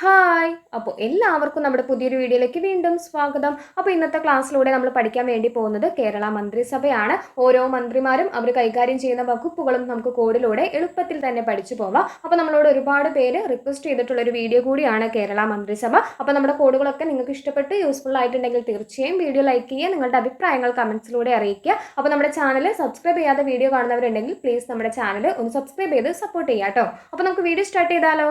Hi. അപ്പോൾ എല്ലാവർക്കും നമ്മുടെ പുതിയൊരു വീഡിയോയിലേക്ക് വീണ്ടും സ്വാഗതം. അപ്പോൾ ഇന്നത്തെ ക്ലാസ്സിലൂടെ നമ്മൾ പഠിക്കാൻ വേണ്ടി പോകുന്നത് കേരള മന്ത്രിസഭയാണ്. ഓരോ മന്ത്രിമാരും അവർ കൈകാര്യം ചെയ്യുന്ന വകുപ്പുകളും നമുക്ക് കോഡിലൂടെ എളുപ്പത്തിൽ തന്നെ പഠിച്ചു പോവാം. അപ്പോൾ നമ്മളോട് ഒരുപാട് പേര് റിക്വസ്റ്റ് ചെയ്തിട്ടുള്ള ഒരു വീഡിയോ കൂടിയാണ് കേരള മന്ത്രിസഭ. അപ്പോൾ നമ്മുടെ കോഡുകളൊക്കെ നിങ്ങൾക്ക് ഇഷ്ടപ്പെട്ട് യൂസ്ഫുൾ ആയിട്ടുണ്ടെങ്കിൽ തീർച്ചയായും വീഡിയോ ലൈക്ക് ചെയ്യുക നിങ്ങളുടെ അഭിപ്രായങ്ങൾ കമൻസിലൂടെ അറിയിക്കുക. അപ്പോൾ നമ്മുടെ ചാനൽ സബ്സ്ക്രൈബ് ചെയ്യാത്ത വീഡിയോ കാണുന്നവരുണ്ടെങ്കിൽ പ്ലീസ് നമ്മുടെ ചാനൽ ഒന്ന് സബ്സ്ക്രൈബ് ചെയ്ത് സപ്പോർട്ട് ചെയ്യാം കേട്ടോ. അപ്പോൾ നമുക്ക് വീഡിയോ സ്റ്റാർട്ട് ചെയ്താലോ?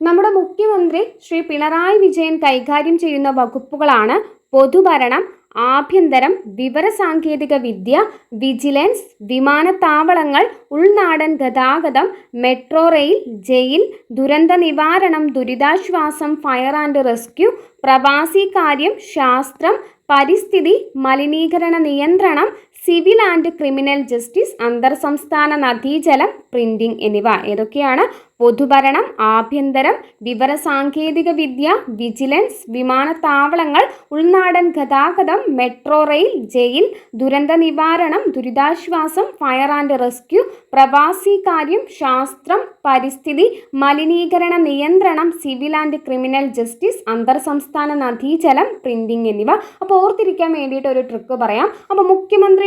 നമ്മുടെ മുഖ്യമന്ത്രി ശ്രീ പിണറായി വിജയൻ കൈകാര്യം ചെയ്യുന്ന വകുപ്പുകളാണ് പൊതുഭരണം ആഭ്യന്തരം വിവരസാങ്കേതിക വിദ്യ വിജിലൻസ് വിമാനത്താവളങ്ങൾ ഉൾനാടൻ ഗതാഗതം മെട്രോ റെയിൽ ജയിൽ ദുരന്ത നിവാരണം ദുരിതാശ്വാസം ഫയർ ആൻഡ് റെസ്ക്യൂ പ്രവാസി കാര്യം ശാസ്ത്രം പരിസ്ഥിതി മലിനീകരണ നിയന്ത്രണം സിവിൽ ആൻഡ് ക്രിമിനൽ ജസ്റ്റിസ് അന്തർ സംസ്ഥാന നദീജലം പ്രിന്റിംഗ് എന്നിവ. ഏതൊക്കെയാണ്? പൊതുഭരണം ആഭ്യന്തരം വിവരസാങ്കേതിക വിദ്യ വിജിലൻസ് വിമാനത്താവളങ്ങൾ ഉൾനാടൻ ഗതാഗതം മെട്രോ റെയിൽ ജയിൽ ദുരന്ത നിവാരണം ദുരിതാശ്വാസം ഫയർ ആൻഡ് റെസ്ക്യൂ പ്രവാസി കാര്യം ശാസ്ത്രം പരിസ്ഥിതി മലിനീകരണ നിയന്ത്രണം സിവിൽ ആൻഡ് ക്രിമിനൽ ജസ്റ്റിസ് അന്തർ സംസ്ഥാന നദീജലം പ്രിന്റിംഗ് എന്നിവ. അപ്പോൾ ഓർത്തിരിക്കാൻ വേണ്ടിയിട്ട് ഒരു ട്രിക്ക് പറയാം. അപ്പോൾ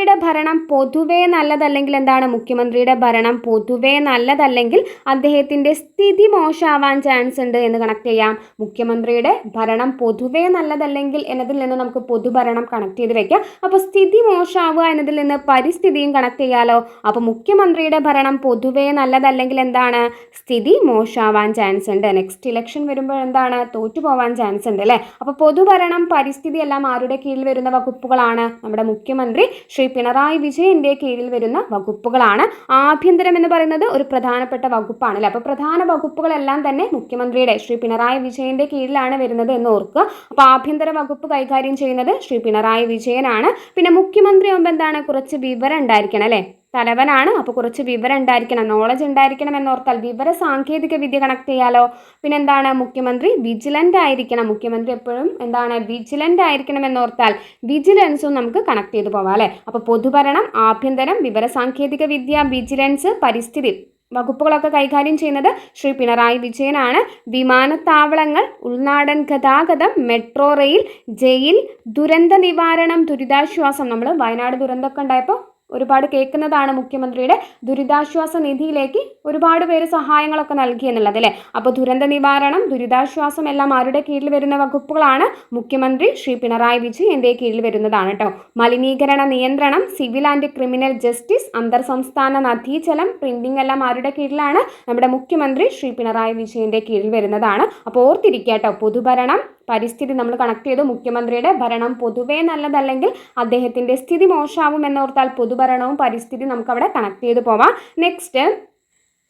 മുഖ്യമന്ത്രിയുടെ ഭരണം പൊതുവേ നല്ലതല്ലെങ്കിൽ എന്താണ്? മുഖ്യമന്ത്രിയുടെ ഭരണം പൊതുവേ നല്ലതല്ലെങ്കിൽ അദ്ദേഹത്തിന്റെ സ്ഥിതി മോശമാവാൻ ചാൻസ് ഉണ്ട് എന്ന് കണക്ട് ചെയ്യാം. മുഖ്യമന്ത്രിയുടെ ഭരണം പൊതുവേ നല്ലതല്ലെങ്കിൽ എന്നതിൽ നിന്ന് നമുക്ക് പൊതുഭരണം കണക്ട് ചെയ്ത് വെക്കാം. അപ്പോൾ സ്ഥിതി മോശമാവുക എന്നതിൽ നിന്ന് പരിസ്ഥിതിയും കണക്ട് ചെയ്യാലോ? അപ്പോൾ മുഖ്യമന്ത്രിയുടെ ഭരണം പൊതുവേ നല്ലതല്ലെങ്കിൽ എന്താണ്? സ്ഥിതി മോശമാവാൻ ചാൻസ് ഉണ്ട്. നെക്സ്റ്റ് ഇലക്ഷൻ വരുമ്പോൾ എന്താണ്? തോറ്റു പോവാൻ ചാൻസ് ഉണ്ട് അല്ലേ? അപ്പോൾ പൊതുഭരണം പരിസ്ഥിതി എല്ലാം ആരുടെ കീഴിൽ വരുന്ന വകുപ്പുകളാണ്? നമ്മുടെ മുഖ്യമന്ത്രി ശ്രീ പിണറായി വിജയന്റെ കീഴിൽ വരുന്ന വകുപ്പുകളാണ്. ആഭ്യന്തരം എന്ന് പറയുന്നത് ഒരു പ്രധാനപ്പെട്ട വകുപ്പാണ് അല്ലേ അപ്പോൾ പ്രധാന വകുപ്പുകളെല്ലാം തന്നെ മുഖ്യമന്ത്രിയുടെ ശ്രീ പിണറായി വിജയന്റെ കീഴിലാണ് വരുന്നത് എന്ന് ഓർക്കുക. അപ്പോൾ ആഭ്യന്തര വകുപ്പ് കൈകാര്യം ചെയ്യുന്നത് ശ്രീ പിണറായി വിജയനാണ്. പിന്നെ മുഖ്യമന്ത്രി ആകുമ്പോൾ എന്താണ്? കുറച്ച് വിവരം ഉണ്ടായിരിക്കണം അല്ലേ? തലവനാണ്. അപ്പോൾ കുറച്ച് വിവരം ഉണ്ടായിരിക്കണം നോളജ് ഉണ്ടായിരിക്കണം എന്നോർത്താൽ വിവര സാങ്കേതിക വിദ്യ കണക്ട് ചെയ്യാലോ? പിന്നെ എന്താണ് മുഖ്യമന്ത്രി വിജിലന്റ് ആയിരിക്കണം. മുഖ്യമന്ത്രി എപ്പോഴും എന്താണ്? വിജിലന്റ് ആയിരിക്കണം എന്നോർത്താൽ വിജിലൻസും നമുക്ക് കണക്ട് ചെയ്തു പോവാം അല്ലേ? അപ്പോൾ പൊതുഭരണം ആഭ്യന്തരം വിവര സാങ്കേതിക വിദ്യ വിജിലൻസ് പരിസ്ഥിതി വകുപ്പുകളൊക്കെ കൈകാര്യം ചെയ്യുന്നത് ശ്രീ പിണറായി വിജയനാണ്. വിമാനത്താവളങ്ങൾ ഉൾനാടൻ ഗതാഗതം മെട്രോ റെയിൽ ജയിൽ ദുരന്ത നിവാരണം ദുരിതാശ്വാസം. നമ്മൾ വയനാട് ദുരന്തമൊക്കെ ഉണ്ടായപ്പോൾ ഒരുപാട് കേൾക്കുന്നതാണ് മുഖ്യമന്ത്രിയുടെ ദുരിതാശ്വാസ നിധിയിലേക്ക് ഒരുപാട് പേര് സഹായങ്ങളൊക്കെ നൽകി എന്നുള്ളത് അല്ലേ? അപ്പോൾ ദുരന്ത നിവാരണം ദുരിതാശ്വാസം എല്ലാം ആരുടെ കീഴിൽ വരുന്ന വകുപ്പുകളാണ് മുഖ്യമന്ത്രി ശ്രീ പിണറായി വിജയന്റെ കീഴിൽ വരുന്നതാണ് കേട്ടോ. മലിനീകരണ നിയന്ത്രണം സിവിൽ ആൻഡ് ക്രിമിനൽ ജസ്റ്റിസ് അന്തർ സംസ്ഥാന നദീജലം പ്രിന്റിംഗ് എല്ലാം ആരുടെ കീഴിലാണ് നമ്മുടെ മുഖ്യമന്ത്രി ശ്രീ പിണറായി വിജയന്റെ കീഴിൽ വരുന്നതാണ്. അപ്പോൾ ഓർത്തിരിക്കുക കേട്ടോ പൊതുഭരണം പരിസ്ഥിതി നമ്മൾ കണക്ട് ചെയ്തു. മുഖ്യമന്ത്രിയുടെ ഭരണം പൊതുവേ നല്ലതല്ലെങ്കിൽ അദ്ദേഹത്തിന്റെ സ്ഥിതി മോശമാവും എന്നോർത്താൽ പൊതുഭരണവും പരിസ്ഥിതി നമുക്കവിടെ കണക്ട് ചെയ്ത് പോവാം. നെക്സ്റ്റ്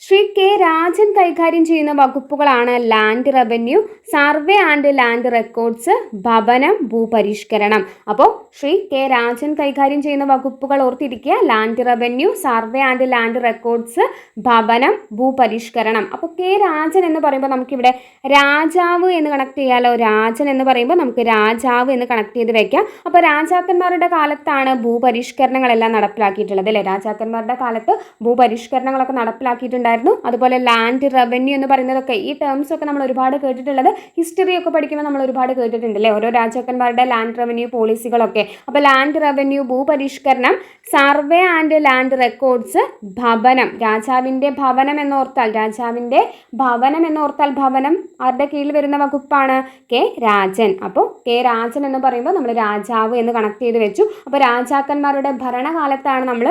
ശ്രീ കെ രാജൻ കൈകാര്യം ചെയ്യുന്ന വകുപ്പുകളാണ് land revenue survey and land records ഭവനം ഭൂപരിഷ്കരണം. അപ്പോൾ ശ്രീ കെ രാജൻ കൈകാര്യം ചെയ്യുന്ന വകുപ്പുകൾ ഓർത്തിരിക്കുക. Land revenue survey and land records ഭവനം ഭൂപരിഷ്കരണം. അപ്പോൾ കെ രാജൻ എന്ന് പറയുമ്പോൾ നമുക്കിവിടെ രാജാവ് എന്ന് കണക്ട് ചെയ്യാലോ? രാജൻ എന്ന് പറയുമ്പോൾ നമുക്ക് രാജാവ് എന്ന് കണക്ട് ചെയ്ത് വെക്കാം. അപ്പോൾ രാജാക്കന്മാരുടെ കാലത്താണ് ഭൂപരിഷ്കരണങ്ങളെല്ലാം നടപ്പിലാക്കിയിട്ടുള്ളത് അല്ലേ? രാജാക്കന്മാരുടെ കാലത്ത് ഭൂപരിഷ്കരണങ്ങളൊക്കെ നടപ്പിലാക്കിയിട്ടുണ്ടായിരുന്നു അതുപോലെ ലാൻഡ് റവന്യൂ എന്ന് പറയുന്നതൊക്കെ ഈ ടേംസ് ഒക്കെ നമ്മൾ ഒരുപാട് കേട്ടിട്ടുള്ളത്. ഹിസ്റ്ററി ഒക്കെ പഠിക്കുമ്പോൾ നമ്മൾ ഒരുപാട് കേട്ടിട്ടുണ്ടല്ലേ ഓരോ രാജാക്കന്മാരുടെ ലാൻഡ് റവന്യൂ പോളിസികളൊക്കെ അപ്പോൾ ലാൻഡ് റവന്യൂ ഭൂപരിഷ്കരണം സർവേ ആൻഡ് ലാൻഡ് റെക്കോർഡ്സ് ഭവനം. രാജാവിന്റെ ഭവനം എന്നോർത്താൽ രാജാവിന്റെ ഭവനം എന്നോർത്താൽ ഭവനം ആരുടെ കീഴിൽ വരുന്ന വകുപ്പാണ്? കെ രാജൻ. അപ്പോൾ കെ രാജൻ എന്ന് പറയുമ്പോൾ നമ്മൾ രാജാവ് എന്ന് കണക്ട് ചെയ്ത് വെച്ചു. അപ്പോൾ രാജാക്കന്മാരുടെ ഭരണകാലത്താണ് നമ്മൾ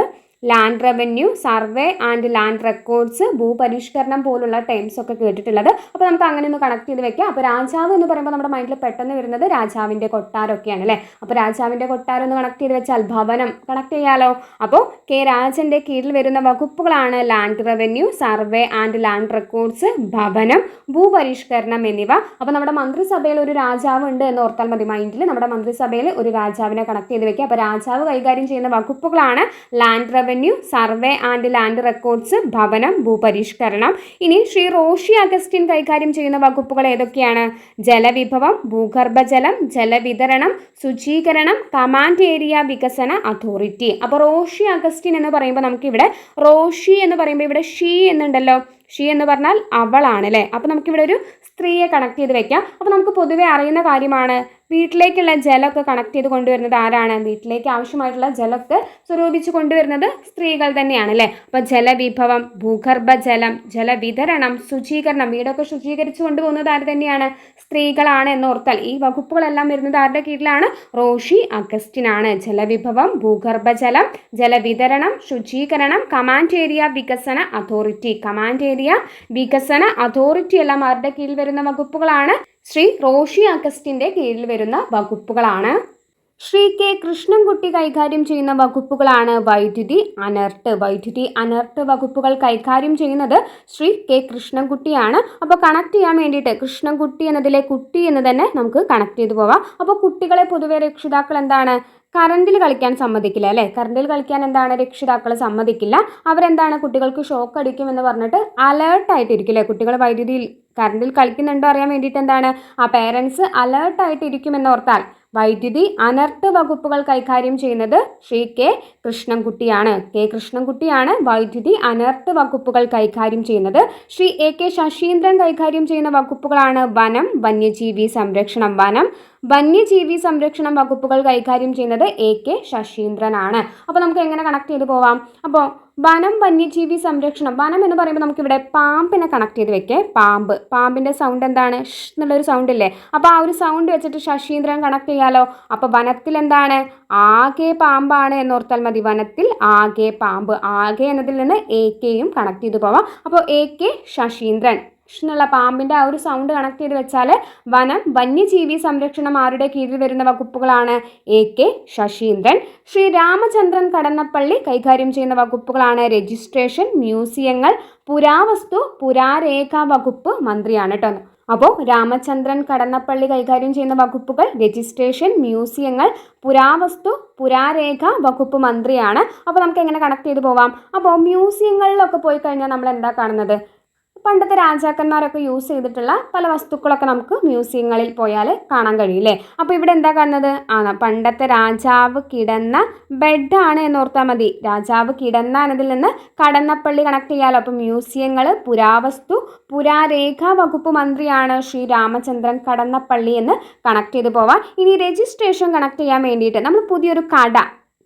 land revenue survey and land records ഭൂപരിഷ്കരണം പോലുള്ള ടേംസ് ഒക്കെ കേട്ടിട്ടുള്ളത്. അപ്പോൾ നമുക്ക് അങ്ങനെ ഒന്ന് കണക്ട് ചെയ്ത് വെക്കാം. അപ്പോൾ രാജാവ് എന്ന് പറയുമ്പോൾ നമ്മുടെ മൈൻഡിൽ പെട്ടെന്ന് വരുന്നത് രാജാവിന്റെ കൊട്ടാരമൊക്കെയാണ് അല്ലേ? അപ്പോൾ രാജാവിന്റെ കൊട്ടാരം ഒന്ന് കണക്ട് ചെയ്ത് വെച്ചാൽ ഭവനം കണക്ട് ചെയ്യാലോ? അപ്പോൾ കെ രാജന്റെ കീഴിൽ വരുന്ന വകുപ്പുകളാണ് land revenue survey and land records ഭവനം ഭൂപരിഷ്കരണം എന്നിവ. അപ്പോൾ നമ്മുടെ മന്ത്രിസഭയിൽ ഒരു രാജാവ് ഉണ്ട് എന്ന് ഓർത്താൽ മതി മൈൻഡിൽ നമ്മുടെ മന്ത്രിസഭയിൽ ഒരു രാജാവിനെ കണക്ട് ചെയ്ത് വെക്കുക അപ്പോൾ രാജാവ് കൈകാര്യം ചെയ്യുന്ന വകുപ്പുകളാണ് land revenue revenue survey and land records ഭവനം ഭൂപരിഷ്കരണം. ഇനി ശ്രീ റോഷി അഗസ്റ്റിൻ കൈകാര്യം ചെയ്യുന്ന വകുപ്പുകൾ ഏതൊക്കെയാണ്? ജലവിഭവം ഭൂഗർഭജലം ജലവിതരണം ശുചീകരണം കമാൻഡ് ഏരിയ വികസന അതോറിറ്റി അപ്പോൾ റോഷി അഗസ്റ്റിൻ എന്ന് പറയുമ്പോൾ നമുക്കിവിടെ റോഷി എന്ന് പറയുമ്പോൾ ഇവിടെ ഷീ എന്നുണ്ടല്ലോ. ഷീ എന്ന് പറഞ്ഞാൽ അവളാണ് അല്ലേ? അപ്പോൾ നമുക്കിവിടെ ഒരു സ്ത്രീയെ കണക്ട് ചെയ്ത് വെക്കാം. അപ്പോൾ നമുക്ക് പൊതുവേ അറിയുന്ന കാര്യമാണ് വീട്ടിലേക്കുള്ള ജലമൊക്കെ കണക്ട് ചെയ്ത് കൊണ്ടുവരുന്നത് ആരാണ്? വീട്ടിലേക്ക് ആവശ്യമായിട്ടുള്ള ജലമൊക്കെ സ്വരൂപിച്ച് കൊണ്ടുവരുന്നത് സ്ത്രീകൾ തന്നെയാണ് അല്ലേ? അപ്പോൾ ജലവിഭവം ഭൂഗർഭജലം ജലവിതരണം ശുചീകരണം വീടൊക്കെ ശുചീകരിച്ച് കൊണ്ടുപോകുന്നത് ആര് തന്നെയാണ്? സ്ത്രീകളാണ് എന്ന് ഓർത്താൽ ഈ വകുപ്പുകളെല്ലാം വരുന്നത് ആരുടെ കീഴിലാണ്? റോഷി അഗസ്റ്റിനാണ്. ജലവിഭവം ഭൂഗർഭജലം ജലവിതരണം ശുചീകരണം കമാൻഡ് ഏരിയ വികസന അതോറിറ്റി കമാൻഡ് ഏരിയ വികസന അതോറിറ്റി എല്ലാം ആരുടെ കീഴിൽ വരുന്ന വകുപ്പുകളാണ്? ശ്രീ റോഷി അഗസ്റ്റിന്റെ കീഴിൽ വരുന്ന വകുപ്പുകളാണ്. ശ്രീ കെ കൃഷ്ണൻകുട്ടി കൈകാര്യം ചെയ്യുന്ന വകുപ്പുകളാണ് വൈദ്യുതി അനർട്ട്. വൈദ്യുതി അനർട്ട് വകുപ്പുകൾ കൈകാര്യം ചെയ്യുന്നത് ശ്രീ കെ കൃഷ്ണൻകുട്ടിയാണ്. അപ്പോൾ കണക്ട് ചെയ്യാൻ വേണ്ടിയിട്ട് കൃഷ്ണൻകുട്ടി എന്നതിലെ കുട്ടി എന്ന് തന്നെ നമുക്ക് കണക്ട് ചെയ്തു പോവാം. അപ്പോൾ കുട്ടികളെ പൊതുവെ രക്ഷിതാക്കൾ എന്താണ്? കറണ്ടിൽ കളിക്കാൻ സമ്മതിക്കില്ല അല്ലേ? കറണ്ടിൽ കളിക്കാൻ എന്താണ് രക്ഷിതാക്കൾ സമ്മതിക്കില്ല. അവരെന്താണ് കുട്ടികൾക്ക് ഷോക്ക് അടിക്കുമെന്ന് പറഞ്ഞിട്ട് അലേർട്ടായിട്ടിരിക്കില്ലേ കുട്ടികൾ വൈദ്യുതിയിൽ കറണ്ടിൽ കളിക്കുന്നുണ്ടോ അറിയാൻ വേണ്ടിയിട്ട് എന്താണ്? ആ പേരൻസ് അലേർട്ടായിട്ട് ഇരിക്കുമെന്ന് ഓർത്താൽ വൈദ്യുതി അനർട്ട് വകുപ്പുകൾ കൈകാര്യം ചെയ്യുന്നത് ശ്രീ കെ കൃഷ്ണൻകുട്ടിയാണ്. കെ കൃഷ്ണൻകുട്ടിയാണ് വൈദ്യുതി അനർട്ട് വകുപ്പുകൾ കൈകാര്യം ചെയ്യുന്നത്. ശ്രീ എ കെ ശശീന്ദ്രൻ കൈകാര്യം ചെയ്യുന്ന വകുപ്പുകളാണ് വനം വന്യജീവി സംരക്ഷണം. വനം വന്യജീവി സംരക്ഷണം വകുപ്പുകൾ കൈകാര്യം ചെയ്യുന്നത് എ കെ ശശീന്ദ്രനാണ്. അപ്പോൾ നമുക്ക് എങ്ങനെ കണക്ട് ചെയ്ത് പോവാം? അപ്പോൾ വനം വന്യജീവി സംരക്ഷണം. വനം എന്ന് പറയുമ്പോൾ നമുക്കിവിടെ പാമ്പിനെ കണക്ട് ചെയ്ത് വെക്കേ. പാമ്പ്. പാമ്പിന്റെ സൗണ്ട് എന്താണ്? ഷ് എന്നുള്ളൊരു സൗണ്ട് ഇല്ലേ? അപ്പോൾ ആ ഒരു സൗണ്ട് വെച്ചിട്ട് ശശീന്ദ്രൻ കണക്ട് ചെയ്യാലോ? അപ്പോൾ വനത്തിൽ എന്താണ്? ആകെ പാമ്പാണ് എന്നോർത്താൽ മതി. വനത്തിൽ ആകെ പാമ്പ്. ആകെ എന്നതിൽ നിന്ന് എ കെയും കണക്ട് ചെയ്ത് പോവാം. അപ്പോൾ എ കെ ശശീന്ദ്രൻ. എന്നുള്ള പാമ്പിന്റെ ആ ഒരു സൗണ്ട് കണക്ട് ചെയ്ത് വെച്ചാൽ വനം വന്യജീവി സംരക്ഷണം ആരുടെ കീഴിൽ വരുന്ന വകുപ്പുകളാണ്? എ കെ ശശീന്ദ്രൻ ശ്രീ രാമചന്ദ്രൻ കടന്നപ്പള്ളി കൈകാര്യം ചെയ്യുന്ന വകുപ്പുകളാണ് രജിസ്ട്രേഷൻ മ്യൂസിയങ്ങൾ പുരാവസ്തു പുരാരേഖ വകുപ്പ് മന്ത്രിയാണ് കേട്ടോ അപ്പോൾ രാമചന്ദ്രൻ കടന്നപ്പള്ളി കൈകാര്യം ചെയ്യുന്ന വകുപ്പുകൾ രജിസ്ട്രേഷൻ മ്യൂസിയങ്ങൾ പുരാവസ്തു പുരാരേഖ വകുപ്പ് മന്ത്രിയാണ്. അപ്പോൾ നമുക്ക് എങ്ങനെ കണക്ട് ചെയ്ത് പോവാം? അപ്പോൾ മ്യൂസിയങ്ങളിലൊക്കെ പോയി കഴിഞ്ഞാൽ നമ്മൾ എന്താ കാണുന്നത്? പണ്ടത്തെ രാജാക്കന്മാരൊക്കെ യൂസ് ചെയ്തിട്ടുള്ള പല വസ്തുക്കളൊക്കെ നമുക്ക് മ്യൂസിയങ്ങളിൽ പോയാൽ കാണാൻ കഴിയില്ലേ? അപ്പോൾ ഇവിടെ എന്താ കാണുന്നത്? ആ പണ്ടത്തെ രാജാവ് കിടന്ന ബെഡാണ് എന്നോർത്താൽ മതി. രാജാവ് കിടന്ന എന്നതിൽ നിന്ന് കടന്നപ്പള്ളി കണക്ട് ചെയ്യാലോ. അപ്പോൾ മ്യൂസിയങ്ങൾ പുരാവസ്തു പുരാരേഖ വകുപ്പ് മന്ത്രിയാണ് ശ്രീ രാമചന്ദ്രൻ കടന്നപ്പള്ളി എന്ന് കണക്ട് ചെയ്ത് പോവാം ഇനി രജിസ്ട്രേഷൻ കണക്ട് ചെയ്യാൻ വേണ്ടിയിട്ട് നമ്മൾ പുതിയൊരു കട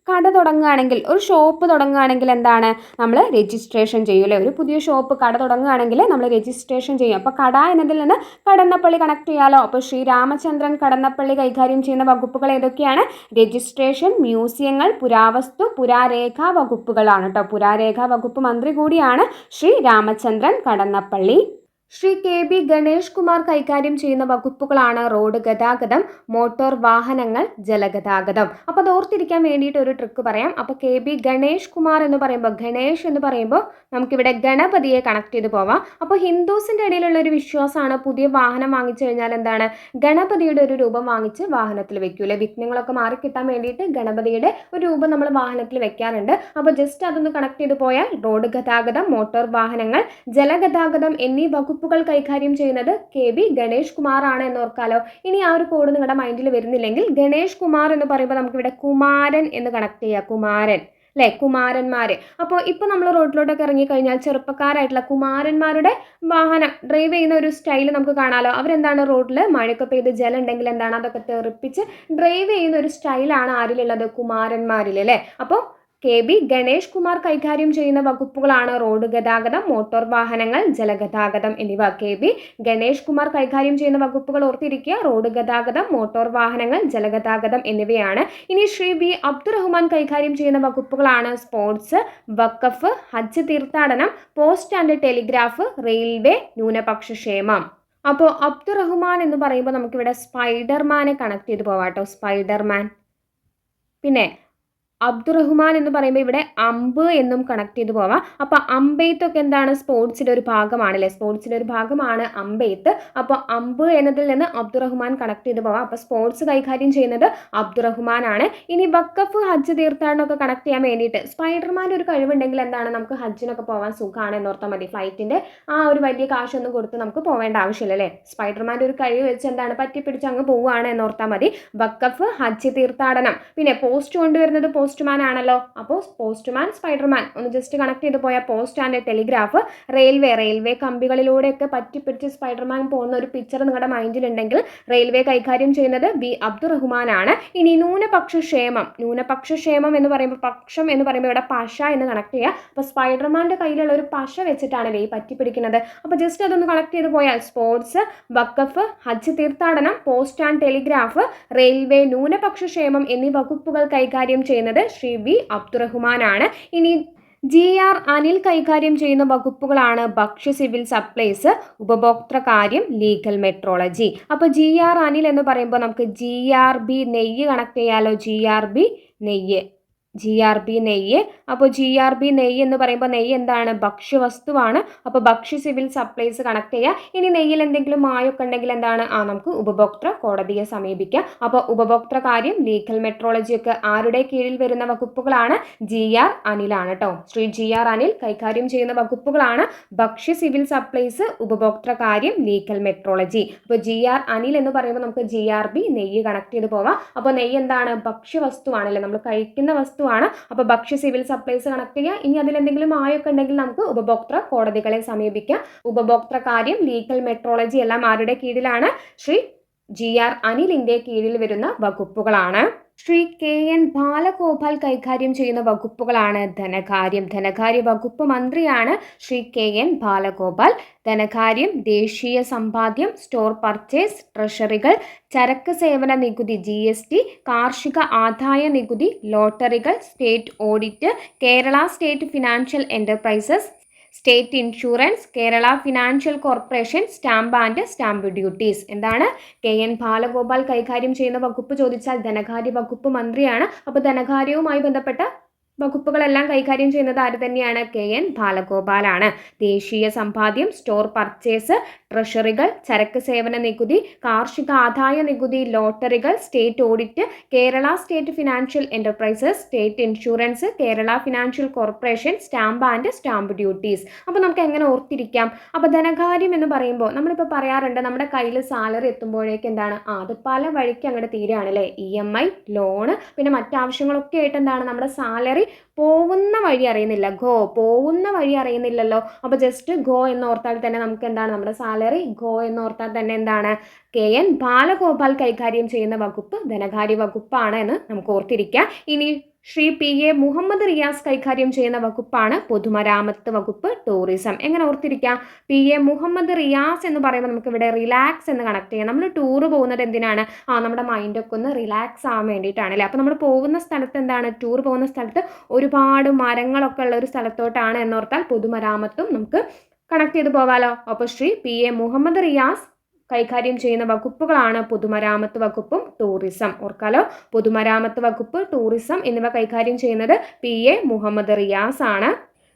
കട തുടങ്ങുകയാണെങ്കിൽ ഒരു ഷോപ്പ് തുടങ്ങുകയാണെങ്കിൽ എന്താണ്? നമ്മൾ രജിസ്ട്രേഷൻ ചെയ്യും അല്ലേ? ഒരു പുതിയ ഷോപ്പ് കട തുടങ്ങുകയാണെങ്കിൽ നമ്മൾ രജിസ്ട്രേഷൻ ചെയ്യും. അപ്പോൾ കട എന്നതിൽ നിന്ന് കടന്നപ്പള്ളി കണക്ട് ചെയ്യാലോ? അപ്പോൾ ശ്രീ രാമചന്ദ്രൻ കടന്നപ്പള്ളി കൈകാര്യം ചെയ്യുന്ന വകുപ്പുകൾ ഏതൊക്കെയാണ്? രജിസ്ട്രേഷൻ മ്യൂസിയങ്ങൾ പുരാവസ്തു പുരാരേഖാ വകുപ്പുകളാണ് കേട്ടോ. പുരാരേഖാ വകുപ്പ് മന്ത്രി കൂടിയാണ് ശ്രീ രാമചന്ദ്രൻ കടന്നപ്പള്ളി. ശ്രീ കെ ബി ഗണേഷ് കുമാർ കൈകാര്യം ചെയ്യുന്ന വകുപ്പുകളാണ് റോഡ് ഗതാഗതം മോട്ടോർ വാഹനങ്ങൾ ജലഗതാഗതം. അപ്പോൾ അത് ഓർത്തിരിക്കാൻ വേണ്ടിയിട്ട് ഒരു ട്രിക്ക് പറയാം. അപ്പോൾ കെ ബി ഗണേഷ് കുമാർ എന്ന് പറയുമ്പോൾ ഗണേഷ് എന്ന് പറയുമ്പോൾ നമുക്കിവിടെ ഗണപതിയെ കണക്ട് ചെയ്ത് പോവാം. അപ്പോൾ ഹിന്ദുസിന്റെ ഇടയിലുള്ള ഒരു വിശ്വാസമാണ് പുതിയ വാഹനം വാങ്ങിച്ചു കഴിഞ്ഞാൽ എന്താണ്? ഗണപതിയുടെ ഒരു രൂപം വാങ്ങിച്ച് വാഹനത്തിൽ വെക്കൂലേ വിഘ്നങ്ങളൊക്കെ മാറിക്കിട്ടാൻ വേണ്ടിയിട്ട് ഗണപതിയുടെ ഒരു രൂപം നമ്മൾ വാഹനത്തിൽ വെക്കാറുണ്ട്. അപ്പോൾ ജസ്റ്റ് അതൊന്ന് കണക്ട് ചെയ്ത് പോയാൽ റോഡ് ഗതാഗതം മോട്ടോർ വാഹനങ്ങൾ ജലഗതാഗതം എന്നീ വകുപ്പുകൾ കൈകാര്യം ചെയ്യുന്നത് കെ ബി ഗണേഷ് കുമാർ ആണ് എന്ന് ഓർക്കാലോ ഇനി ആ ഒരു കോഡ് നിങ്ങളുടെ മൈൻഡിൽ വരുന്നില്ലെങ്കിൽ ഗണേഷ് കുമാർ എന്ന് പറയുമ്പോൾ നമുക്കിവിടെ കുമാരൻ എന്ന് കണക്ട് ചെയ്യാം. കുമാരൻ അല്ലേ കുമാരന്മാർ അപ്പോൾ ഇപ്പോൾ നമ്മൾ റോഡിലോട്ടൊക്കെ ഇറങ്ങിക്കഴിഞ്ഞാൽ ചെറുപ്പക്കാരായിട്ടുള്ള കുമാരന്മാരുടെ വാഹനം ഡ്രൈവ് ചെയ്യുന്ന ഒരു സ്റ്റൈൽ നമുക്ക് കാണാമല്ലോ അവരെന്താണ് റോഡിൽ മഴയൊക്കെ പെയ്ത് ജലം ഉണ്ടെങ്കിൽ എന്താണ്? അതൊക്കെ തെറിപ്പിച്ച് ഡ്രൈവ് ചെയ്യുന്ന ഒരു സ്റ്റൈലാണ് ആരിലുള്ളത്? കുമാരന്മാരിൽ അല്ലേ അപ്പോൾ കെ ബി ഗണേഷ് കുമാർ കൈകാര്യം ചെയ്യുന്ന വകുപ്പുകളാണ് റോഡ് ഗതാഗതം മോട്ടോർ വാഹനങ്ങൾ ജലഗതാഗതം എന്നിവ. കെ ബി ഗണേഷ് കുമാർ കൈകാര്യം ചെയ്യുന്ന വകുപ്പുകൾ ഓർത്തിരിക്കുക. റോഡ് ഗതാഗതം മോട്ടോർ വാഹനങ്ങൾ ജലഗതാഗതം എന്നിവയാണ്. ഇനി ശ്രീ ബി അബ്ദുറഹ്മാൻ കൈകാര്യം ചെയ്യുന്ന വകുപ്പുകളാണ് സ്പോർട്സ് വക്കഫ് ഹജ്ജ് തീർത്ഥാടനം പോസ്റ്റ് ആൻഡ് ടെലിഗ്രാഫ് റെയിൽവേ ന്യൂനപക്ഷ ക്ഷേമം അപ്പോൾ അബ്ദുറഹ്മാൻ എന്ന് പറയുമ്പോൾ നമുക്കിവിടെ സ്പൈഡർമാനെ കണക്ട് ചെയ്ത് പോവാട്ടോ. സ്പൈഡർമാൻ. പിന്നെ അബ്ദുറഹ്മാൻ എന്ന് പറയുമ്പോൾ ഇവിടെ അമ്പ് എന്നും കണക്ട് ചെയ്തു പോവാം. അപ്പോൾ അമ്പെയ്ത്തൊക്കെ എന്താണ്? സ്പോർട്സിന്റെ ഒരു ഭാഗമാണ് ഭാഗമാണല്ലേ? സ്പോർട്സിന്റെ ഒരു ഭാഗമാണ് അമ്പെയ്ത്ത്. അപ്പോൾ അമ്പ് എന്നതിൽ നിന്ന് അബ്ദുറഹ്മാൻ കണക്ട് ചെയ്തു പോവാം. അപ്പോൾ സ്പോർട്സ് കൈകാര്യം ചെയ്യുന്നത് അബ്ദുറഹ്മാൻ ആണ് ഇനി വക്കഫ് ഹജ്ജ് തീർത്ഥാടനമൊക്കെ കണക്ട് ചെയ്യാൻ വേണ്ടിയിട്ട് സ്പൈഡർമാന്റെ ഒരു കഴിവുണ്ടെങ്കിൽ എന്താണ്? നമുക്ക് ഹജ്ജിനൊക്കെ പോകാൻ സുഖമാണ് എന്നോർത്താൽ മതി. ഫ്ലൈറ്റിന്റെ ആ ഒരു വലിയ കാശൊന്നും കൊടുത്ത് നമുക്ക് പോവേണ്ട ആവശ്യമില്ല അല്ലേ? സ്പൈഡർമാന്റെ ഒരു കഴിവ് വെച്ച് എന്താണ്? പറ്റിപ്പിടിച്ച് അങ്ങ് പോവുകയാണ് എന്നോർത്താൽ മതി. വക്കഫ് ഹജ്ജ് തീർത്ഥാടനം. പിന്നെ പോസ്റ്റ് കൊണ്ടുവരുന്നത് പോസ്റ്റ്മാൻ ആണല്ലോ. അപ്പോൾ പോസ്റ്റ്മാൻ സ്പൈഡർമാൻ ഒന്ന് ജസ്റ്റ് കണക്ട് ചെയ്ത് പോയ post and telegraph railway railway കമ്പികളിലൂടെയൊക്കെ പറ്റിപ്പിടിച്ച് സ്പൈഡർമാൻ പോകുന്ന ഒരു പിക്ചർ നിങ്ങളുടെ മൈൻഡിലുണ്ടെങ്കിൽ റെയിൽവേ കൈകാര്യം ചെയ്യുന്നത് ബി അബ്ദുറഹ്മാൻ ആണ്. ഇനി ന്യൂനപക്ഷ ക്ഷേമം. ന്യൂനപക്ഷ ക്ഷേമം എന്ന് പറയുമ്പോൾ പക്ഷം എന്ന് പറയുമ്പോൾ ഇവിടെ പശ എന്ന് കണക്ട് ചെയ്യുക അപ്പോൾ സ്പൈഡർമാന്റെ കയ്യിലുള്ള ഒരു പശ വെച്ചിട്ടാണല്ലേ ഈ പറ്റിപ്പിടിക്കുന്നത്. അപ്പോൾ ജസ്റ്റ് അതൊന്ന് കണക്ട് ചെയ്ത് പോയാൽ സ്പോർട്സ് വക്കഫ് ഹജ്ജ് തീർത്ഥാടനം പോസ്റ്റ് ആൻഡ് ടെലിഗ്രാഫ് റെയിൽവേ ന്യൂനപക്ഷ ക്ഷേമം എന്നീ വകുപ്പുകൾ കൈകാര്യം ചെയ്യുന്നത് ശ്രീ വി അബ്ദുറഹ്മാനാണ്. ഇനി ജി ആർ അനിൽ കൈകാര്യം ചെയ്യുന്ന വകുപ്പുകളാണ് ഭക്ഷ്യ സിവിൽ സപ്ലൈസ് ഉപഭോക്തൃ കാര്യം ലീഗൽ മെട്രോളജി. അപ്പോൾ ജി ആർ അനിൽ എന്ന് പറയുമ്പോൾ നമുക്ക് ജി ആർ ബി നെയ്യ് കണക്ട് ചെയ്യാലോ? ജി ആർ ബി നെയ്യ്. ജി ആർ ബി നെയ്യ്. അപ്പോൾ ജി ആർ ബി നെയ്യ് എന്ന് പറയുമ്പോൾ നെയ്യ് എന്താണ്? ഭക്ഷ്യവസ്തുവാണ്. അപ്പോൾ ഭക്ഷ്യ സിവിൽ സപ്ലൈസ് കണക്ട് ചെയ്യുക. ഇനി നെയ്യിൽ എന്തെങ്കിലും മായൊക്കെ ഉണ്ടെങ്കിൽ എന്താണ്? ആ നമുക്ക് ഉപഭോക്തൃ കോടതിയെ സമീപിക്കാം. അപ്പോൾ ഉപഭോക്തൃ കാര്യം ലീഗൽ മെട്രോളജി ഒക്കെ ആരുടെ കീഴിൽ വരുന്ന വകുപ്പുകളാണ്? ജി ആർ അനിലാണ് കേട്ടോ ശ്രീ ജി ആർ അനിൽ കൈകാര്യം ചെയ്യുന്ന വകുപ്പുകളാണ് ഭക്ഷ്യ സിവിൽ സപ്ലൈസ് ഉപഭോക്തൃ കാര്യം ലീഗൽ മെട്രോളജി അപ്പോൾ ജി ആർ അനിൽ എന്ന് പറയുമ്പോൾ നമുക്ക് ജി ആർ ബി നെയ്യ് കണക്ട് ചെയ്ത് പോവാം. അപ്പോൾ നെയ്യ് എന്താണ്? ഭക്ഷ്യവസ്തുവാണല്ലേ? നമ്മൾ കഴിക്കുന്ന വസ്തുവാണ് അപ്പോൾ ഭക്ഷ്യ സിവിൽ സപ്ലൈസ് കണക്ട് ചെയ്യുക ഇനി അതിൽ എന്തെങ്കിലും ആയൊക്കെ ഉണ്ടെങ്കിൽ നമുക്ക് ഉപഭോക്തൃ കോടതികളെ സമീപിക്കാം. ഉപഭോക്തൃ കാര്യം ലീഗൽ മെട്രോളജി എല്ലാം ആരുടെ കീഴിലാണ്? ശ്രീ ജി ആർ അനിലിന്റെ കീഴിൽ വരുന്ന വകുപ്പുകളാണ്. ശ്രീ കെ എൻ ബാലഗോപാൽ കൈകാര്യം ചെയ്യുന്ന വകുപ്പുകളാണ് ധനകാര്യം. ധനകാര്യ വകുപ്പ് മന്ത്രിയാണ് ശ്രീ കെ എൻ ബാലഗോപാൽ. ധനകാര്യം ദേശീയ സമ്പാദ്യം സ്റ്റോർ പർച്ചേസ് ട്രഷറികൾ ചരക്ക് സേവന നികുതി ജി എസ് ടി കാർഷിക ആദായ നികുതി ലോട്ടറികൾ state audit Kerala state financial enterprises state insurance Kerala financial corporation stamp and stamp duties എന്താണ്? കെ എൻ ബാലഗോപാൽ കൈകാര്യം ചെയ്യുന്ന വകുപ്പ് ചോദിച്ചാൽ ധനകാര്യ വകുപ്പ് മന്ത്രിയാണ്. അപ്പോൾ ധനകാര്യവുമായി ബന്ധപ്പെട്ട വകുപ്പുകളെല്ലാം കൈകാര്യം ചെയ്യുന്നത് ആര് തന്നെയാണ്? കെ. എൻ. ബാലഗോപാലാണ്. ദേശീയ സമ്പാദ്യം സ്റ്റോർ പർച്ചേസ് ട്രഷറികൾ ചരക്ക് സേവന നികുതി കാർഷിക ആദായ നികുതി ലോട്ടറികൾ state audit Kerala state financial enterprises state insurance Kerala financial corporation stamp and stamp duties അപ്പോൾ നമുക്ക് എങ്ങനെ ഓർത്തിരിക്കാം? അപ്പോൾ ധനകാര്യം എന്ന് പറയുമ്പോൾ നമ്മളിപ്പോൾ പറയാറുണ്ട് നമ്മുടെ കയ്യിൽ സാലറി എത്തുമ്പോഴേക്ക് എന്താണ്? അത് പല വഴിക്ക് അങ്ങോട്ട് തീരുകയാണ് അല്ലേ? ഇ എം ഐ ലോണ് പിന്നെ മറ്റാവശ്യങ്ങളൊക്കെ ആയിട്ട് എന്താണ്? നമ്മുടെ സാലറി പോകുന്ന വഴി അറിയുന്നില്ല. ഗോ പോകുന്ന വഴി അറിയുന്നില്ലല്ലോ. അപ്പോൾ ജസ്റ്റ് ഗോ എന്ന് ഓർത്താൽ തന്നെ നമുക്ക് എന്താണ് നമ്മുടെ സാലറി ഗോ എന്ന് ഓർത്താൽ തന്നെ എന്താണ്? കെ എൻ ബാലഗോപാൽ കൈകാര്യം ചെയ്യുന്ന വകുപ്പ് ധനകാര്യ വകുപ്പാണ് എന്ന് നമുക്ക് ഓർത്തിരിക്കാം. ഇനി ശ്രീ പി എ മുഹമ്മദ് റിയാസ് കൈകാര്യം ചെയ്യുന്ന വകുപ്പാണ് പൊതുമരാമത്ത് വകുപ്പ് ടൂറിസം എങ്ങനെ ഓർത്തിരിക്കാം? പി എ മുഹമ്മദ് റിയാസ് എന്ന് പറയുമ്പോൾ നമുക്ക് ഇവിടെ റിലാക്സ് എന്ന് കണക്ട് ചെയ്യാം. നമ്മൾ ടൂർ പോകുന്നത് എന്തിനാണ്? ആ നമ്മുടെ മൈൻഡൊക്കെ ഒന്ന് റിലാക്സ് ആവാൻ വേണ്ടിയിട്ടാണ് അല്ലേ? അപ്പോൾ നമ്മൾ പോകുന്ന സ്ഥലത്ത് എന്താണ്? ടൂർ പോകുന്ന സ്ഥലത്ത് ഒരുപാട് മരങ്ങളൊക്കെ ഉള്ള ഒരു സ്ഥലത്തോട്ടാണ് എന്നോർത്താൽ പൊതുമരാമത്തും നമുക്ക് കണക്ട് ചെയ്ത് പോവാലോ. അപ്പോൾ ശ്രീ പി എ മുഹമ്മദ് റിയാസ് കൈകാര്യം ചെയ്യുന്ന വകുപ്പുകളാണ് പൊതുമരാമത്ത് വകുപ്പും ടൂറിസം ഓർക്കാലോ? പൊതുമരാമത്ത് വകുപ്പ് ടൂറിസം എന്നിവ കൈകാര്യം ചെയ്യുന്നത് പി എ മുഹമ്മദ് റിയാസ് ആണ്.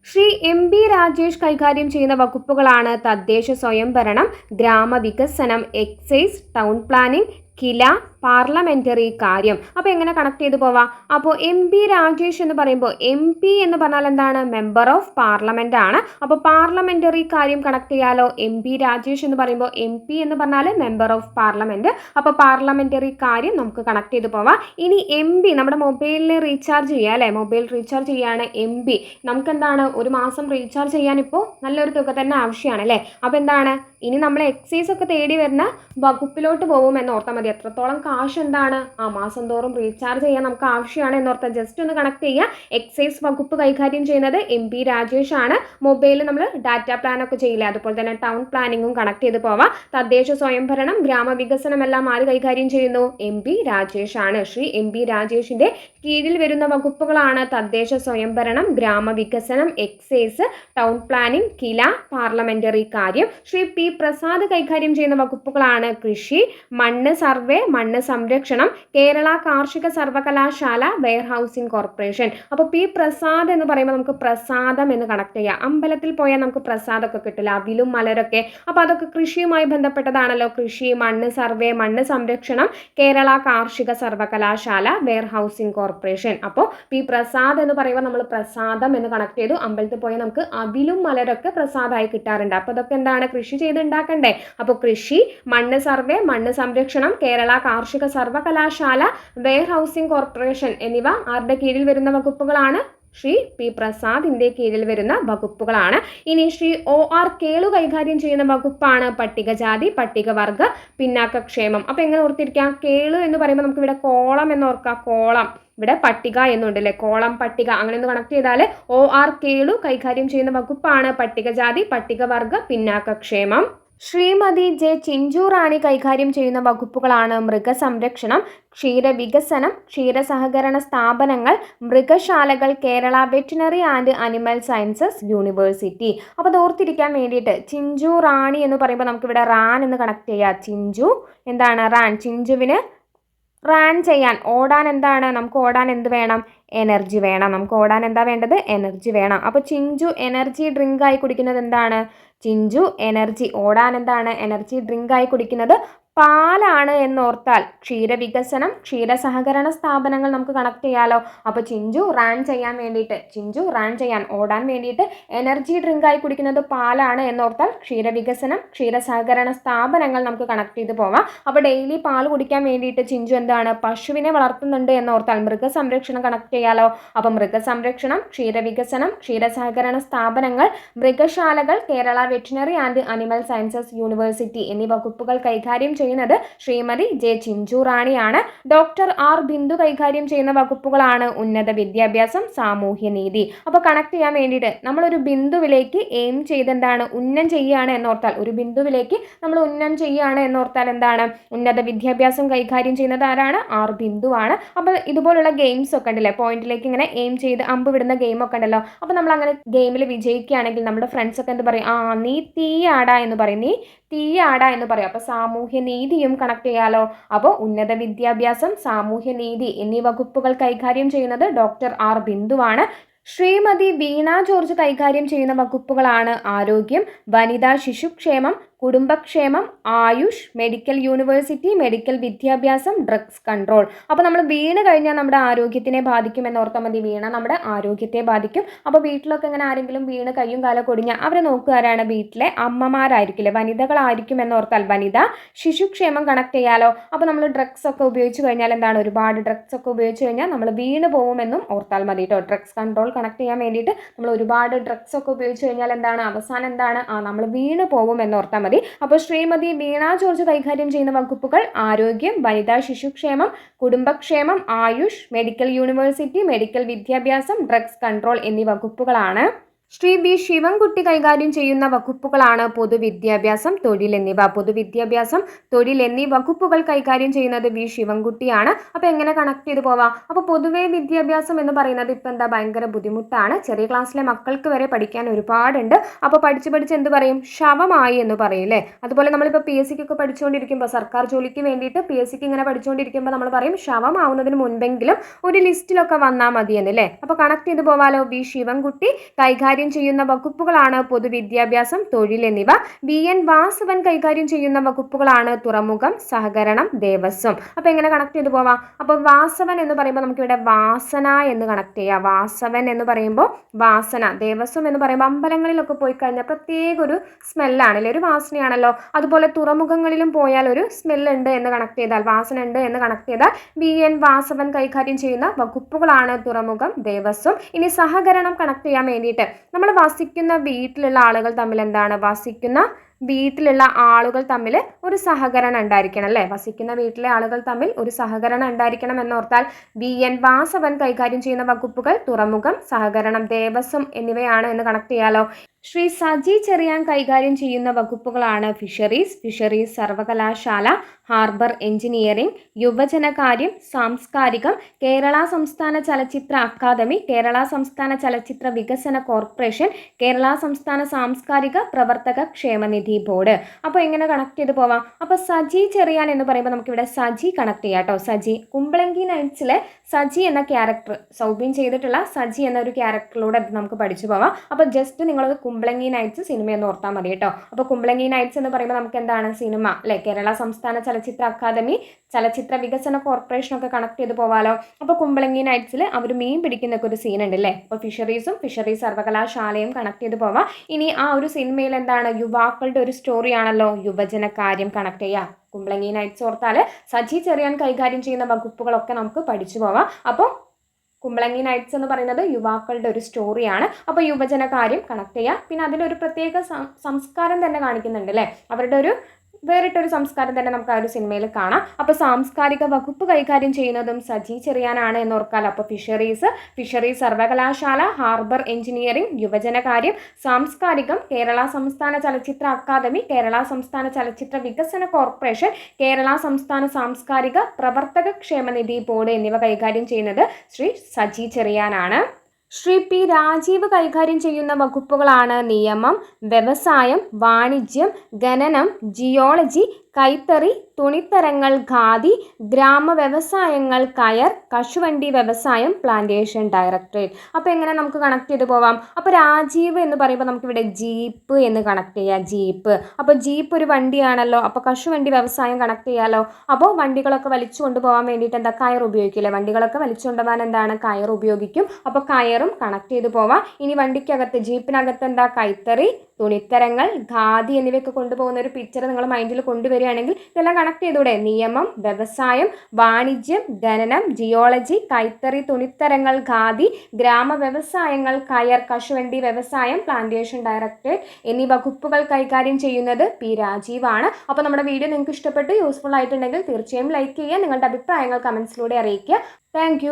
ശ്രീ എം ബി രാജേഷ് കൈകാര്യം ചെയ്യുന്ന വകുപ്പുകളാണ് തദ്ദേശ സ്വയംഭരണം ഗ്രാമവികസനം excise town planning KILA parliamentary കാര്യം. അപ്പോൾ എങ്ങനെ കണക്ട് ചെയ്ത് പോവാം? അപ്പോൾ എം പി രാജേഷ് എന്ന് പറയുമ്പോൾ എം പി എന്ന് പറഞ്ഞാൽ എന്താണ്? മെമ്പർ ഓഫ് പാർലമെന്റ് ആണ്. അപ്പോൾ പാർലമെന്ററി കാര്യം കണക്ട് ചെയ്യാലോ? എം പി രാജേഷ് എന്ന് പറയുമ്പോൾ എം പി എന്ന് പറഞ്ഞാൽ മെമ്പർ ഓഫ് പാർലമെന്റ് അപ്പോൾ പാർലമെന്ററി കാര്യം നമുക്ക് കണക്ട് ചെയ്ത് പോവാം. ഇനി എം ബി നമ്മുടെ മൊബൈലിൽ റീചാർജ് ചെയ്യുക അല്ലേ? മൊബൈൽ റീചാർജ് ചെയ്യാണ് എം ബി നമുക്ക് എന്താണ്? ഒരു മാസം റീചാർജ് ചെയ്യാൻ ഇപ്പോൾ നല്ലൊരു തുക തന്നെ ആവശ്യമാണ് അല്ലേ? അപ്പോൾ എന്താണ്? ഇനി നമ്മൾ എക്സൈസ് ഒക്കെ തേടി വരുന്ന വകുപ്പിലോട്ട് പോകും എന്ന് ഓർത്താൽ മതി. എത്രത്തോളം കാശ് എന്താണ്? ആ മാസം തോറും റീചാർജ് ചെയ്യാൻ നമുക്ക് ആവശ്യമാണ് എന്നോർത്താൽ ജസ്റ്റ് ഒന്ന് കണക്ട് ചെയ്യുക. എക്സൈസ് വകുപ്പ് കൈകാര്യം ചെയ്യുന്നത് എം പി രാജേഷ് ആണ്. മൊബൈലിൽ നമ്മൾ ഡാറ്റ പ്ലാൻ ഒക്കെ ചെയ്യില്ല? അതുപോലെ തന്നെ ടൗൺ പ്ലാനിങ്ങും കണക്ട് ചെയ്ത് പോവാം. തദ്ദേശ സ്വയംഭരണം ഗ്രാമവികസനം എല്ലാം ആര് കൈകാര്യം ചെയ്യുന്നു? എം പി രാജേഷ് ആണ്. ശ്രീ എം പി രാജേഷിന്റെ കീഴിൽ വരുന്ന വകുപ്പുകളാണ് തദ്ദേശ സ്വയംഭരണം ഗ്രാമവികസനം excise town planning KILA parliamentary കാര്യം. ശ്രീ പി പ്രസാദ് കൈകാര്യം ചെയ്യുന്ന വകുപ്പുകളാണ് കൃഷി മണ്ണ് സർവേ മണ്ണ് സംരക്ഷണം കേരള കാർഷിക സർവകലാശാല വെയർഹൗസിംഗ് കോർപ്പറേഷൻ. അപ്പോൾ പി പ്രസാദ് എന്ന് പറയുമ്പോൾ നമുക്ക് പ്രസാദം എന്ന് കണക്ട് ചെയ്യാം. അമ്പലത്തിൽ പോയാൽ നമുക്ക് പ്രസാദമൊക്കെ കിട്ടില്ല അവിലും മലരൊക്കെ. അപ്പോൾ അതൊക്കെ കൃഷിയുമായി ബന്ധപ്പെട്ടതാണല്ലോ. കൃഷി മണ്ണ് സർവേ മണ്ണ് സംരക്ഷണം കേരള കാർഷിക സർവകലാശാല വെയർഹൗസിംഗ് കോർപ്പറേഷൻ. അപ്പോൾ പി പ്രസാദ് എന്ന് പറയുമ്പോൾ നമ്മൾ പ്രസാദം എന്ന് കണക്ട് ചെയ്തു. അമ്പലത്തിൽ പോയാൽ നമുക്ക് അവിലും മലരൊക്കെ പ്രസാദമായി കിട്ടാറുണ്ട്. അപ്പോൾ അതൊക്കെ എന്താണ് കൃഷി ചെയ്ത് ഉണ്ടാക്കണ്ടേ അപ്പോൾ കൃഷി മണ്ണ് സർവേ മണ്ണ് സംരക്ഷണം കേരള കാർഷിക സർവകലാശാല വെയർ ഹൗസിംഗ് കോർപ്പറേഷൻ എന്നിവ ആരുടെ കീഴിൽ വരുന്ന വകുപ്പുകളാണ്? ശ്രീ പി പ്രസാദിന്റെ കീഴിൽ വരുന്ന വകുപ്പുകളാണ്. ഇനി ശ്രീ ഒ ആർ കേളു കൈകാര്യം ചെയ്യുന്ന വകുപ്പാണ് പട്ടികജാതി പട്ടികവർഗ പിന്നാക്കക്ഷേമം. അപ്പോൾ എങ്ങനെ ഓർത്തിരിക്കാം? കേളു എന്ന് പറയുമ്പോൾ നമുക്ക് ഇവിടെ കോളം എന്ന് ഓർക്കാം. കോളം. ഇവിടെ പട്ടിക എന്നുണ്ട് അല്ലേ കോളം പട്ടിക. അങ്ങനെ ഒന്ന് കണക്ട് ചെയ്താൽ ഒ ആർ കേളു കൈകാര്യം ചെയ്യുന്ന വകുപ്പാണ് പട്ടികജാതി പട്ടികവർഗ പിന്നാക്കക്ഷേമം. ശ്രീമതി ജെ ചിഞ്ചു റാണി കൈകാര്യം ചെയ്യുന്ന വകുപ്പുകളാണ് മൃഗസംരക്ഷണം ക്ഷീരവികസനം ക്ഷീരസഹകരണ സ്ഥാപനങ്ങൾ മൃഗശാലകൾ Kerala veterinary and animal sciences university. അപ്പോൾ ഓർത്തിരിക്കാൻ വേണ്ടിയിട്ട് ചിഞ്ചു റാണി എന്ന് പറയുമ്പോൾ നമുക്കിവിടെ റാൻ എന്ന് കണക്ട് ചെയ്യാം. ചിഞ്ചു എന്താണ് റാൻ? ചിഞ്ചുവിന് റാൻ ചെയ്യാൻ. ഓടാൻ എന്താണ്? നമുക്ക് ഓടാൻ എന്ത് വേണം? എനർജി വേണം. നമുക്ക് ഓടാൻ എന്താ വേണ്ടത്? എനർജി വേണം. അപ്പോൾ ചിഞ്ചു എനർജി ഡ്രിങ്ക് ആയി കുടിക്കുന്നത് എന്താണ്? ചിഞ്ചു എനർജി ഓടാൻ എന്താണ്? എനർജി ഡ്രിങ്ക് ആയി കുടിക്കുന്നത് പാലാണ് എന്നോർത്താൽ ക്ഷീരവികസനം ക്ഷീരസഹകരണ സ്ഥാപനങ്ങൾ നമുക്ക് കണക്ട് ചെയ്യാലോ. അപ്പോൾ ചിഞ്ചു റാൻ ചെയ്യാൻ വേണ്ടിയിട്ട് ചിഞ്ചു റാൻ ചെയ്യാൻ ഓടാൻ വേണ്ടിയിട്ട് എനർജി ഡ്രിങ്ക് ആയി കുടിക്കുന്നത് പാലാണ് എന്നോർത്താൽ ക്ഷീരവികസനം ക്ഷീരസഹകരണ സ്ഥാപനങ്ങൾ നമുക്ക് കണക്ട് ചെയ്ത് പോവാം. അപ്പോൾ ഡെയിലി പാൽ കുടിക്കാൻ വേണ്ടിയിട്ട് ചിഞ്ചു എന്താണ്? പശുവിനെ വളർത്തുന്നുണ്ട് എന്നോർത്താൽ മൃഗസംരക്ഷണം കണക്ട് ചെയ്യാലോ. അപ്പോൾ മൃഗസംരക്ഷണം ക്ഷീരവികസനം ക്ഷീരസഹകരണ സ്ഥാപനങ്ങൾ മൃഗശാലകൾ Kerala veterinary and animal sciences university എന്നീ വകുപ്പുകൾ കൈകാര്യം ചെയ്യുന്നത് ശ്രീമതി ജെ ചിഞ്ചു റാണിയാണ്. ഡോക്ടർ ആർ ബിന്ദു കൈകാര്യം ചെയ്യുന്ന വകുപ്പുകളാണ് ഉന്നത വിദ്യാഭ്യാസം സാമൂഹ്യ നീതി. അപ്പോൾ കണക്ട് ചെയ്യാൻ വേണ്ടിയിട്ട് ഒരു ബിന്ദുവിലേക്ക് എയിം ചെയ്ത് എന്താണ് ഉന്നം ചെയ്യുകയാണ് എന്നോർത്താൽ. ഒരു ബിന്ദുവിലേക്ക് നമ്മൾ ഉന്നം ചെയ്യുകയാണ് എന്നോർത്താൽ എന്താണ്? ഉന്നത വിദ്യാഭ്യാസം കൈകാര്യം ചെയ്യുന്നത് ആരാണ്? ആർ ബിന്ദുവാണ് അപ്പോൾ ഇതുപോലുള്ള ഗെയിംസ് ഒക്കെ ഉണ്ടല്ലേ? പോയിന്റിലേക്ക് ഇങ്ങനെ എയിം ചെയ്ത് അമ്പ് വിടുന്ന ഗെയിം ഒക്കെ ഉണ്ടല്ലോ. അപ്പോൾ നമ്മൾ അങ്ങനെ ഗെയിമിൽ വിജയിക്കുകയാണെങ്കിൽ നമ്മുടെ ഫ്രണ്ട്സ് ഒക്കെ എന്ത് പറയും? ആ നീ തീയാടാ എന്ന് പറയും. നീ തീയാടാ എന്ന് പറയും. അപ്പോൾ സാമൂഹ്യ നീതിയും കണക്ട് ചെയ്യാലോ? അപ്പോൾ ഉന്നത വിദ്യാഭ്യാസം സാമൂഹ്യ നീതി എന്നീ വകുപ്പുകൾ കൈകാര്യം ചെയ്യുന്നത് ഡോക്ടർ ആർ ബിന്ദുവാണ്. ശ്രീമതി വീണ ജോർജ് കൈകാര്യം ചെയ്യുന്ന വകുപ്പുകളാണ് ആരോഗ്യം വനിതാ ശിശുക്ഷേമം കുടുംബക്ഷേമം ആയുഷ് മെഡിക്കൽ യൂണിവേഴ്സിറ്റി മെഡിക്കൽ വിദ്യാഭ്യാസം ഡ്രഗ്സ് കൺട്രോൾ അപ്പോൾ നമ്മൾ വീണ് കഴിഞ്ഞാൽ നമ്മുടെ ആരോഗ്യത്തിനെ ബാധിക്കും എന്നോർത്താൽ മതി. വീണ നമ്മുടെ ആരോഗ്യത്തെ ബാധിക്കും. അപ്പോൾ വീട്ടിലൊക്കെ ഇങ്ങനെ ആരെങ്കിലും വീണ് കയ്യും കാലം കൊടിഞ്ഞാൽ അവരെ നോക്കുകാരാണ് വീട്ടിലെ അമ്മമാരായിരിക്കില്ലേ? വനിതകളായിരിക്കും എന്നോർത്താൽ വനിത ശിശുക്ഷേമം കണക്ട് ചെയ്യാലോ? അപ്പോൾ നമ്മൾ ഡ്രഗ്സ് ഒക്കെ ഉപയോഗിച്ച് കഴിഞ്ഞാൽ എന്താണ്? ഒരുപാട് ഡ്രഗ്സ് ഒക്കെ ഉപയോഗിച്ച് കഴിഞ്ഞാൽ നമ്മൾ വീണ് പോകുമെന്നും ഓർത്താൽ മതി കേട്ടോ ഡ്രഗ്സ് കൺട്രോൾ കണക്ട് ചെയ്യാൻ വേണ്ടിയിട്ട് നമ്മൾ ഒരുപാട് ഡ്രഗ്സ് ഒക്കെ ഉപയോഗിച്ച് കഴിഞ്ഞാൽ എന്താണ്? അവസാനം എന്താണ്? ആ നമ്മൾ വീണ് പോകും മതി. അപ്പോൾ ശ്രീമതി വീണ ജോർജ് കൈകാര്യം ചെയ്യുന്ന വകുപ്പുകൾ ആരോഗ്യം വനിതാ ശിശുക്ഷേമം കുടുംബക്ഷേമം ആയുഷ് മെഡിക്കൽ യൂണിവേഴ്സിറ്റി മെഡിക്കൽ വിദ്യാഭ്യാസം ഡ്രഗ്സ് കൺട്രോൾ എന്നീ വകുപ്പുകളാണ്. ശ്രീ ബി ശിവൻകുട്ടി കൈകാര്യം ചെയ്യുന്ന വകുപ്പുകളാണ് പൊതുവിദ്യാഭ്യാസം തൊഴിൽ എന്നിവ. പൊതുവിദ്യാഭ്യാസം തൊഴിൽ എന്നീ വകുപ്പുകൾ കൈകാര്യം ചെയ്യുന്നത് ബി ശിവൻകുട്ടിയാണ്. അപ്പോൾ എങ്ങനെ കണക്ട് ചെയ്ത് പോവാം? അപ്പോൾ പൊതുവേ വിദ്യാഭ്യാസം എന്ന് പറയുന്നത് ഇപ്പം എന്താ ഭയങ്കര ബുദ്ധിമുട്ടാണ്. ചെറിയ ക്ലാസ്സിലെ മക്കൾക്ക് വരെ പഠിക്കാൻ ഒരുപാടുണ്ട്. അപ്പോൾ പഠിച്ച് പഠിച്ച് എന്ത് പറയും? ശവമായി എന്ന് പറയും അല്ലേ അതുപോലെ നമ്മളിപ്പോൾ പി എസ് സിക്കൊക്കെ പഠിച്ചുകൊണ്ടിരിക്കുമ്പോൾ സർക്കാർ ജോലിക്ക് വേണ്ടിയിട്ട് പി എസ് സിക്ക് ഇങ്ങനെ പഠിച്ചുകൊണ്ടിരിക്കുമ്പോൾ നമ്മൾ പറയും ശവമാവുന്നതിന് മുൻപെങ്കിലും ഒരു ലിസ്റ്റിലൊക്കെ വന്നാൽ മതിയെന്നല്ലേ അപ്പോൾ കണക്ട് ചെയ്ത് പോവാലോ ബി ശിവൻകുട്ടി? കൈകാര്യം ചെയ്യുന്ന വകുപ്പുകളാണ് പൊതുവിദ്യാഭ്യാസം തൊഴിൽ എന്നിവ. B N. വാസവൻ കൈകാര്യം ചെയ്യുന്ന വകുപ്പുകളാണ് തുറമുഖം സഹകരണം ദേവസ്വം. അപ്പൊ എങ്ങനെ കണക്ട് ചെയ്തു പോവാ? അപ്പൊ വാസവൻ എന്ന് പറയുമ്പോൾ നമുക്ക് ഇവിടെ വാസന എന്ന് കണക്ട് ചെയ്യാം. വാസവൻ എന്ന് പറയുമ്പോൾ വാസന ദേവസ്വം എന്ന് പറയുമ്പോൾ അമ്പലങ്ങളിലൊക്കെ പോയി കഴിഞ്ഞാൽ പ്രത്യേക ഒരു സ്മെല്ലാണല്ലേ ഒരു വാസനയാണല്ലോ. അതുപോലെ തുറമുഖങ്ങളിലും പോയാൽ ഒരു സ്മെല്ലുണ്ട് എന്ന് കണക്ട് ചെയ്താൽ വാസന ഉണ്ട് എന്ന് കണക്ട് ചെയ്താൽ ബി എൻ. വാസവൻ കൈകാര്യം ചെയ്യുന്ന വകുപ്പുകളാണ് തുറമുഖം ദേവസ്വം. ഇനി സഹകരണം കണക്ട് ചെയ്യാൻ വേണ്ടിയിട്ട് നമ്മൾ വസിക്കുന്ന വീട്ടിലുള്ള ആളുകൾ തമ്മിൽ എന്താണ്? വസിക്കുന്ന വീട്ടിലുള്ള ആളുകൾ തമ്മിൽ ഒരു സഹകരണം ഉണ്ടായിരിക്കണം അല്ലേ? വസിക്കുന്ന വീട്ടിലെ ആളുകൾ തമ്മിൽ ഒരു സഹകരണം ഉണ്ടായിരിക്കണം എന്നോർത്താൽ വി. എൻ. വാസവൻ കൈകാര്യം ചെയ്യുന്ന വകുപ്പുകൾ തുറമുഖം സഹകരണം ദേവസ്വം എന്നിവയാണ് എന്ന് കണക്ട് ചെയ്യാലോ? ശ്രീ സജി ചെറിയാൻ കൈകാര്യം ചെയ്യുന്ന വകുപ്പുകളാണ് ഫിഷറീസ് ഫിഷറീസ് സർവകലാശാല ഹാർബർ എഞ്ചിനീയറിംഗ് യുവജനകാര്യം സാംസ്കാരികം കേരള സംസ്ഥാന ചലച്ചിത്ര അക്കാദമി കേരള സംസ്ഥാന ചലച്ചിത്ര വികസന കോർപ്പറേഷൻ കേരള സംസ്ഥാന സാംസ്കാരിക പ്രവർത്തക ക്ഷേമനിധി ബോർഡ്. അപ്പോൾ എങ്ങനെ കണക്ട് ചെയ്ത് പോവാം? അപ്പോൾ സജി ചെറിയാൻ എന്ന് പറയുമ്പോൾ നമുക്കിവിടെ സജി കണക്ട് ചെയ്യാം കേട്ടോ സജി കുമ്പളങ്കി നൈറ്റ്സിലെ സജി എന്ന ക്യാരക്ടർ സൗബിൻ ചെയ്തിട്ടുള്ള സജി എന്നൊരു ക്യാരക്ടറിലൂടെ നമുക്ക് പഠിച്ചു പോവാം. അപ്പോൾ ജസ്റ്റ് നിങ്ങൾ കുമ്പളങ്ങി നൈറ്റ്സ് സിനിമ എന്ന് ഓർത്താൽ മതി കേട്ടോ. അപ്പോൾ കുമ്പളങ്ങി നൈറ്റ്സ് എന്ന് പറയുമ്പോൾ നമുക്ക് എന്താണ് സിനിമ? അല്ലെ? കേരള സംസ്ഥാന ചലച്ചിത്ര അക്കാദമി ചലച്ചിത്ര വികസന കോർപ്പറേഷനൊക്കെ കണക്ട് ചെയ്ത് പോവാലോ? അപ്പോൾ കുമ്പളങ്ങി നൈറ്റ്സിൽ അവർ മീൻ പിടിക്കുന്നൊക്കെ ഒരു സീൻ ഉണ്ട് അല്ലേ? അപ്പോൾ ഫിഷറീസും ഫിഷറീസ് സർവകലാശാലയും കണക്ട് ചെയ്ത് പോവാം. ഇനി ആ ഒരു സിനിമയിൽ എന്താണ്? യുവാക്കളുടെ ഒരു സ്റ്റോറിയാണല്ലോ യുവജന കാര്യം കണക്ട് ചെയ്യുക കുമ്പളങ്ങി നൈറ്റ്സ് ഓർത്താൽ സജി ചെറിയാൻ കൈകാര്യം ചെയ്യുന്ന വകുപ്പുകളൊക്കെ നമുക്ക് പഠിച്ചു പോവാം. അപ്പോൾ കുമ്പളങ്ങി നൈറ്റ്സ് എന്ന് പറയുന്നത് യുവാക്കളുടെ ഒരു സ്റ്റോറിയാണ് അപ്പോൾ യുവജന കാര്യം കണക്ട് ചെയ്യുക പിന്നെ അതിലൊരു പ്രത്യേക സംസ്കാരം തന്നെ കാണിക്കുന്നുണ്ട് അല്ലേ? അവരുടെ ഒരു വേറിട്ടൊരു സംസ്കാരം തന്നെ നമുക്ക് ആ ഒരു സിനിമയിൽ കാണാം. അപ്പോൾ സാംസ്കാരിക വകുപ്പ് കൈകാര്യം ചെയ്യുന്നതും സജി ചെറിയാനാണ് എന്ന് ഓർക്കാൽ അപ്പോൾ ഫിഷറീസ് ഫിഷറീസ് സർവകലാശാല ഹാർബർ എഞ്ചിനീയറിംഗ് യുവജനകാര്യം സാംസ്കാരികം കേരള സംസ്ഥാന ചലച്ചിത്ര അക്കാദമി കേരള സംസ്ഥാന ചലച്ചിത്ര വികസന കോർപ്പറേഷൻ കേരള സംസ്ഥാന സാംസ്കാരിക പ്രവർത്തക ക്ഷേമനിധി ബോർഡ് എന്നിവ കൈകാര്യം ചെയ്യുന്നത് ശ്രീ സജി ചെറിയാനാണ്. ശ്രീ പി രാജീവ് കൈകാര്യം ചെയ്യുന്ന വകുപ്പുകളാണ് നിയമം വ്യവസായം വാണിജ്യം ഖനനം ജിയോളജി കൈത്തറി തുണിത്തരങ്ങൾ ഖാദി ഗ്രാമ വ്യവസായങ്ങൾ കയർ കശുവണ്ടി വ്യവസായം പ്ലാന്റേഷൻ ഡയറക്ടറേറ്റ് അപ്പോൾ എങ്ങനെ നമുക്ക് കണക്ട് ചെയ്ത് പോവാം? അപ്പോൾ രാജീവ് എന്ന് പറയുമ്പോൾ നമുക്കിവിടെ ജീപ്പ് എന്ന് കണക്ട് ചെയ്യാം ജീപ്പ്. അപ്പോൾ ജീപ്പ് ഒരു വണ്ടിയാണല്ലോ അപ്പോൾ കശുവണ്ടി വ്യവസായം കണക്ട് ചെയ്യാമല്ലോ അപ്പോൾ വണ്ടികളൊക്കെ വലിച്ചു കൊണ്ടുപോകാൻ വേണ്ടിയിട്ട് എന്താ കയർ ഉപയോഗിക്കില്ലേ? വണ്ടികളൊക്കെ വലിച്ചു കൊണ്ടുപോകാൻ എന്താണ്? കയർ ഉപയോഗിക്കും. അപ്പോൾ കയറും കണക്ട് ചെയ്ത് പോവാം. ഇനി വണ്ടിക്കകത്ത് ജീപ്പിനകത്ത് എന്താ? കൈത്തറി തുണിത്തരങ്ങൾ ഖാദി എന്നിവയൊക്കെ കൊണ്ടുപോകുന്ന ഒരു പിക്ചർ നിങ്ങൾ മൈൻഡിൽ കൊണ്ടുവരികയാണെങ്കിൽ ഇതെല്ലാം കണക്ട് ചെയ്തൂടെ? നിയമം വ്യവസായം വാണിജ്യം ഖനനം ജിയോളജി കൈത്തറി തുണിത്തരങ്ങൾ ഖാദി ഗ്രാമ വ്യവസായങ്ങൾ കയർ കശുവണ്ടി വ്യവസായം പ്ലാന്റേഷൻ ഡയറക്ടറേറ്റ് എന്നീ വകുപ്പുകൾ കൈകാര്യം ചെയ്യുന്നത് പി രാജീവാണ്. അപ്പോൾ നമ്മുടെ വീഡിയോ നിങ്ങൾക്ക് ഇഷ്ടപ്പെട്ട് യൂസ്ഫുൾ ആയിട്ടുണ്ടെങ്കിൽ തീർച്ചയായും ലൈക്ക് ചെയ്യുക നിങ്ങളുടെ അഭിപ്രായങ്ങൾ കമൻസിലൂടെ അറിയിക്കുക. താങ്ക്